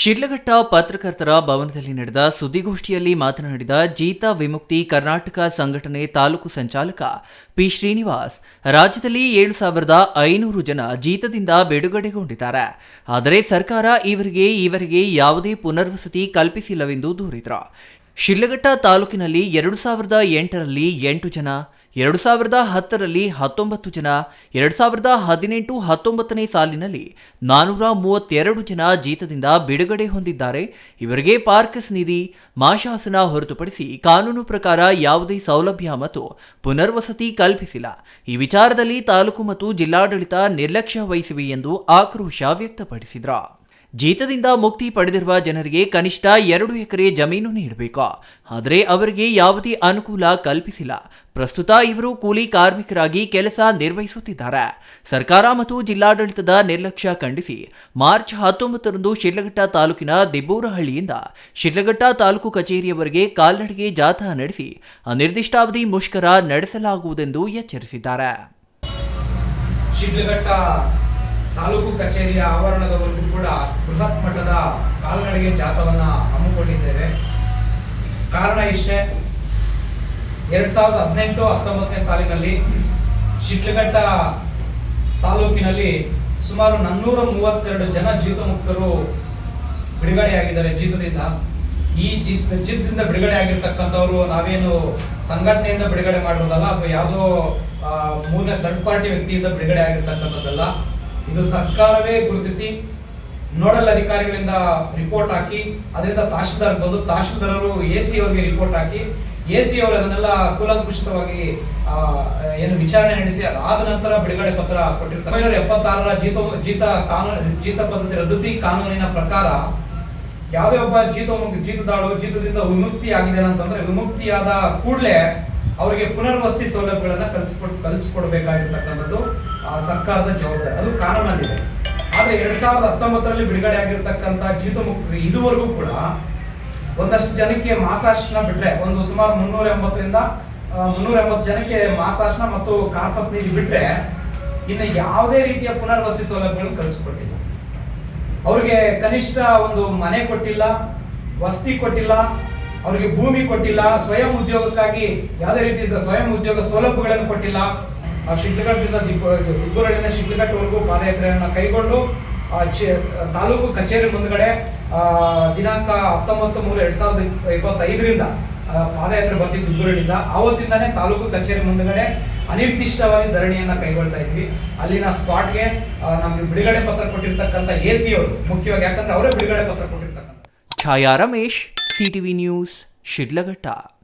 ಶಿಡ್ಲಘಟ್ಟ ಪತ್ರಕರ್ತರ ಭವನದಲ್ಲಿ ನಡೆದ ಸುದ್ದಿಗೋಷ್ಠಿಯಲ್ಲಿ ಮಾತನಾಡಿದ ಜೀತ ವಿಮುಕ್ತಿ ಕರ್ನಾಟಕ ಸಂಘಟನೆ ತಾಲೂಕು ಸಂಚಾಲಕ ಪಿ ಶ್ರೀನಿವಾಸ್, ರಾಜ್ಯದಲ್ಲಿ ಏಳು ಸಾವಿರದ ಐನೂರು ಜನ ಜೀತದಿಂದ ಬಿಡುಗಡೆಗೊಂಡಿದ್ದಾರೆ. ಆದರೆ ಸರ್ಕಾರ ಇವರಿಗೆ ಈವರೆಗೆ ಯಾವುದೇ ಪುನರ್ವಸತಿ ಕಲ್ಪಿಸಿಲ್ಲವೆಂದು ದೂರಿದರು. ಶಿಡ್ಲಘಟ್ಟ ತಾಲೂಕಿನಲ್ಲಿ ಎರಡು ಸಾವಿರದ ಎಂಟರಲ್ಲಿ ಎಂಟು ಜನ ಎರಡು ಸಾವಿರದ ಹತ್ತರಲ್ಲಿ ಹತ್ತೊಂಬತ್ತು ಜನ, ಎರಡು ಸಾವಿರದ ಹದಿನೆಂಟು ಹತ್ತೊಂಬತ್ತನೇ ಸಾಲಿನಲ್ಲಿ ನಾನೂರ ಮೂವತ್ತೆರಡು ಜನ ಜೀತದಿಂದ ಬಿಡುಗಡೆ ಹೊಂದಿದ್ದಾರೆ. ಇವರಿಗೆ ಪಾರ್ಕಸ್ ನಿಧಿ ಮಾಶಾಸನ ಹೊರತುಪಡಿಸಿ ಕಾನೂನು ಪ್ರಕಾರ ಯಾವುದೇ ಸೌಲಭ್ಯ ಮತ್ತು ಪುನರ್ವಸತಿ ಕಲ್ಪಿಸಿಲ್ಲ. ಈ ವಿಚಾರದಲ್ಲಿ ತಾಲೂಕು ಮತ್ತು ಜಿಲ್ಲಾಡಳಿತ ನಿರ್ಲಕ್ಷ್ಯ ವಹಿಸಿವೆ ಎಂದು ಆಕ್ರೋಶ ವ್ಯಕ್ತಪಡಿಸಿದ್ರು. ಜೀತದಿಂದ ಮುಕ್ತಿ ಪಡೆದಿರುವ ಜನರಿಗೆ ಕನಿಷ್ಠ ಎರಡು ಎಕರೆ ಜಮೀನು ನೀಡಬೇಕು. ಆದರೆ ಅವರಿಗೆ ಯಾವುದೇ ಅನುಕೂಲ ಕಲ್ಪಿಸಿಲ್ಲ. ಪ್ರಸ್ತುತ ಇವರು ಕೂಲಿ ಕಾರ್ಮಿಕರಾಗಿ ಕೆಲಸ ನಿರ್ವಹಿಸುತ್ತಿದ್ದಾರೆ. ಸರ್ಕಾರ ಮತ್ತು ಜಿಲ್ಲಾಡಳಿತದ ನಿರ್ಲಕ್ಷ್ಯ ಖಂಡಿಸಿ ಮಾರ್ಚ್ ಹತ್ತೊಂಬತ್ತರಂದು ಶಿಡ್ಲಘಟ್ಟ ತಾಲೂಕಿನ ದಿಬ್ಬೂರಹಳ್ಳಿಯಿಂದ ಶಿಡ್ಲಘಟ್ಟ ತಾಲೂಕು ಕಚೇರಿಯವರೆಗೆ ಕಾಲ್ನಡಿಗೆ ಜಾಥಾ ನಡೆಸಿ ಅನಿರ್ದಿಷ್ಟಾವಧಿ ಮುಷ್ಕರ ನಡೆಸಲಾಗುವುದೆಂದು ಎಚ್ಚರಿಸಿದ್ದಾರೆ. ತಾಲೂಕು ಕಚೇರಿಯ ಆವರಣದವರೆಗೂ ಕೂಡ ಬೃಹತ್ ಮಟ್ಟದ ಕಾಲ್ನಡಿಗೆ ಜಾಥವನ್ನು ಹಮ್ಮಿಕೊಂಡಿದ್ದೇವೆ. ಕಾರಣ ಇಷ್ಟೇ, ಎರಡ್ ಸಾವಿರದ ಹದಿನೆಂಟು, ಹತ್ತೊಂಬತ್ತನೇ ಸಾಲಿನಲ್ಲಿ ಶಿಟ್ಲಘಟ್ಟ ತಾಲೂಕಿನಲ್ಲಿ ಸುಮಾರು ನಾನ್ನೂರ ಮೂವತ್ತೆರಡು ಜನ ಜೀತಮುಕ್ತರು ಬಿಡುಗಡೆಯಾಗಿದ್ದಾರೆ. ಜೀತದಿಂದ ಈ ಜೀತ್ ಜೀತದಿಂದ ಬಿಡುಗಡೆ ಆಗಿರ್ತಕ್ಕಂಥವ್ರು ನಾವೇನು ಸಂಘಟನೆಯಿಂದ ಬಿಡುಗಡೆ ಮಾಡಿರೋದಲ್ಲ ಅಥವಾ ಯಾವುದೋ ಮೂಲ ಥರ್ಡ್ ಪಾರ್ಟಿ ವ್ಯಕ್ತಿಯಿಂದ ಬಿಡುಗಡೆ ಆಗಿರ್ತಕ್ಕಂಥದ್ದಲ್ಲ ಇದು ಸರ್ಕಾರವೇ ಗುರುತಿಸಿ ನೋಡಲ್ ಅಧಿಕಾರಿಗಳಿಂದ ರಿಪೋರ್ಟ್ ಹಾಕಿ, ಅದರಿಂದ ತಹಶೀಲ್ದಾರ್ ಬಂದು ತಹಶೀಲ್ದಾರರು ಎ ಸಿ ಅವರಿಗೆ ರಿಪೋರ್ಟ್ ಹಾಕಿ ಎ ಸಿ ಅವರು ಅದನ್ನೆಲ್ಲ ಕೂಲಂಕುಷಿತವಾಗಿ ಏನು ವಿಚಾರಣೆ ನಡೆಸಿ, ಅದಾದ ನಂತರ ಬಿಡುಗಡೆ ಪತ್ರ ಕೊಟ್ಟಿರ್ತಾರೆ. ಎಪ್ಪತ್ತಾರರ ಜೀತ ಜೀತ ಕಾನೂನು, ಜೀತ ಪದ್ಧತಿ ರದ್ದತಿ ಕಾನೂನಿನ ಪ್ರಕಾರ ಯಾವುದೇ ಒಬ್ಬ ಜೀತ ಜೀತದಾಳು ಜೀತದಿಂದ ವಿಮುಕ್ತಿ ಆಗಿದೆ ಅಂತಂದ್ರೆ ವಿಮುಕ್ತಿಯಾದ ಕೂಡಲೇ ಅವರಿಗೆ ಪುನರ್ವಸತಿ ಸೌಲಭ್ಯಗಳನ್ನ ಕಲ್ಪಿಸ್ಕೊಡ್ ಕಲ್ಪಿಸ್ಕೊಡ್ಬೇಕಾಗಿರ್ತಕ್ಕಂಥದ್ದು ಸರ್ಕಾರದ ಜವಾಬ್ದಾರಿ. ಅದು ಕಾನೂನಲ್ಲಿದೆ. ಆದರೆ ಎರಡ್ ಸಾವಿರದ ಹತ್ತೊಂಬತ್ತರಲ್ಲಿ ಬಿಡುಗಡೆ ಆಗಿರ್ತಕ್ಕಂಥ ಜೀತಮುಕ್ತರು ಇದುವರೆಗೂ ಕೂಡ ಒಂದಷ್ಟು ಜನಕ್ಕೆ ಮಾಸಾಶನ ಬಿಟ್ರೆ, ಒಂದು ಸುಮಾರು ಮುನ್ನೂರ ಎಂಬತ್ತರಿಂದ ಮುನ್ನೂರ ಎಂಬತ್ತು ಜನಕ್ಕೆ ಮಾಸಾಶನ ಮತ್ತು ಕಾರ್ಪಸ್ ನೀಡಿ ಬಿಟ್ರೆ, ಇನ್ನು ಯಾವುದೇ ರೀತಿಯ ಪುನರ್ವಸತಿ ಸೌಲಭ್ಯಗಳನ್ನು ಕಲ್ಪಿಸ್ಕೊಟ್ಟಿಲ್ಲ. ಅವ್ರಿಗೆ ಕನಿಷ್ಠ ಒಂದು ಮನೆ ಕೊಟ್ಟಿಲ್ಲ, ವಸತಿ ಕೊಟ್ಟಿಲ್ಲ ಅವರಿಗೆ ಭೂಮಿ ಕೊಟ್ಟಿಲ್ಲ, ಸ್ವಯಂ ಉದ್ಯೋಗಕ್ಕಾಗಿ ಯಾವುದೇ ರೀತಿ ಸ್ವಯಂ ಉದ್ಯೋಗ ಸೌಲಭ್ಯಗಳನ್ನು ಕೊಟ್ಟಿಲ್ಲ. ಶಿಡ್ಲಘಟ್ಟದಿಂದ ದಿಬ್ಬ ದಿಬ್ಬೂರಳ್ಳಿಯಿಂದ ಶಿಡ್ಲಘಟ್ಟವರೆಗೂ ಪಾದಯಾತ್ರೆಯನ್ನು ಕೈಗೊಂಡು ಆ ತಾಲೂಕು ಕಚೇರಿ ಮುಂದ್ಗಡೆ ದಿನಾಂಕ ಹತ್ತೊಂಬತ್ತು ಮೂರು ಎರಡ್ ಸಾವಿರದ ಇಪ್ಪತ್ತೈದರಿಂದ ಪಾದಯಾತ್ರೆ ಬರ್ತಿದ್ದು ದಿಬ್ಬೂರಳ್ಳಿಯಿಂದ ಆವತ್ತಿಂದಾನೇ ತಾಲೂಕು ಕಚೇರಿ ಮುಂದ್ಗಡೆ ಅನಿರ್ದಿಷ್ಟವಾಗಿ ಧರಣಿಯನ್ನು ಕೈಗೊಳ್ತಾ ಇದ್ವಿ. ಅಲ್ಲಿನ ಸ್ಪಾಟ್ಗೆ ನಮಗೆ ಬಿಡುಗಡೆ ಪತ್ರ ಕೊಟ್ಟಿರ್ತಕ್ಕಂಥ ಎ ಸಿ ಅವರು, ಮುಖ್ಯವಾಗಿ ಯಾಕಂದ್ರೆ ಅವರೇ ಬಿಡುಗಡೆ ಪತ್ರ ಕೊಟ್ಟಿರ್ತಕ್ಕಂಥ ಛಾಯಾ Ramesh C T V news Sidlaghatta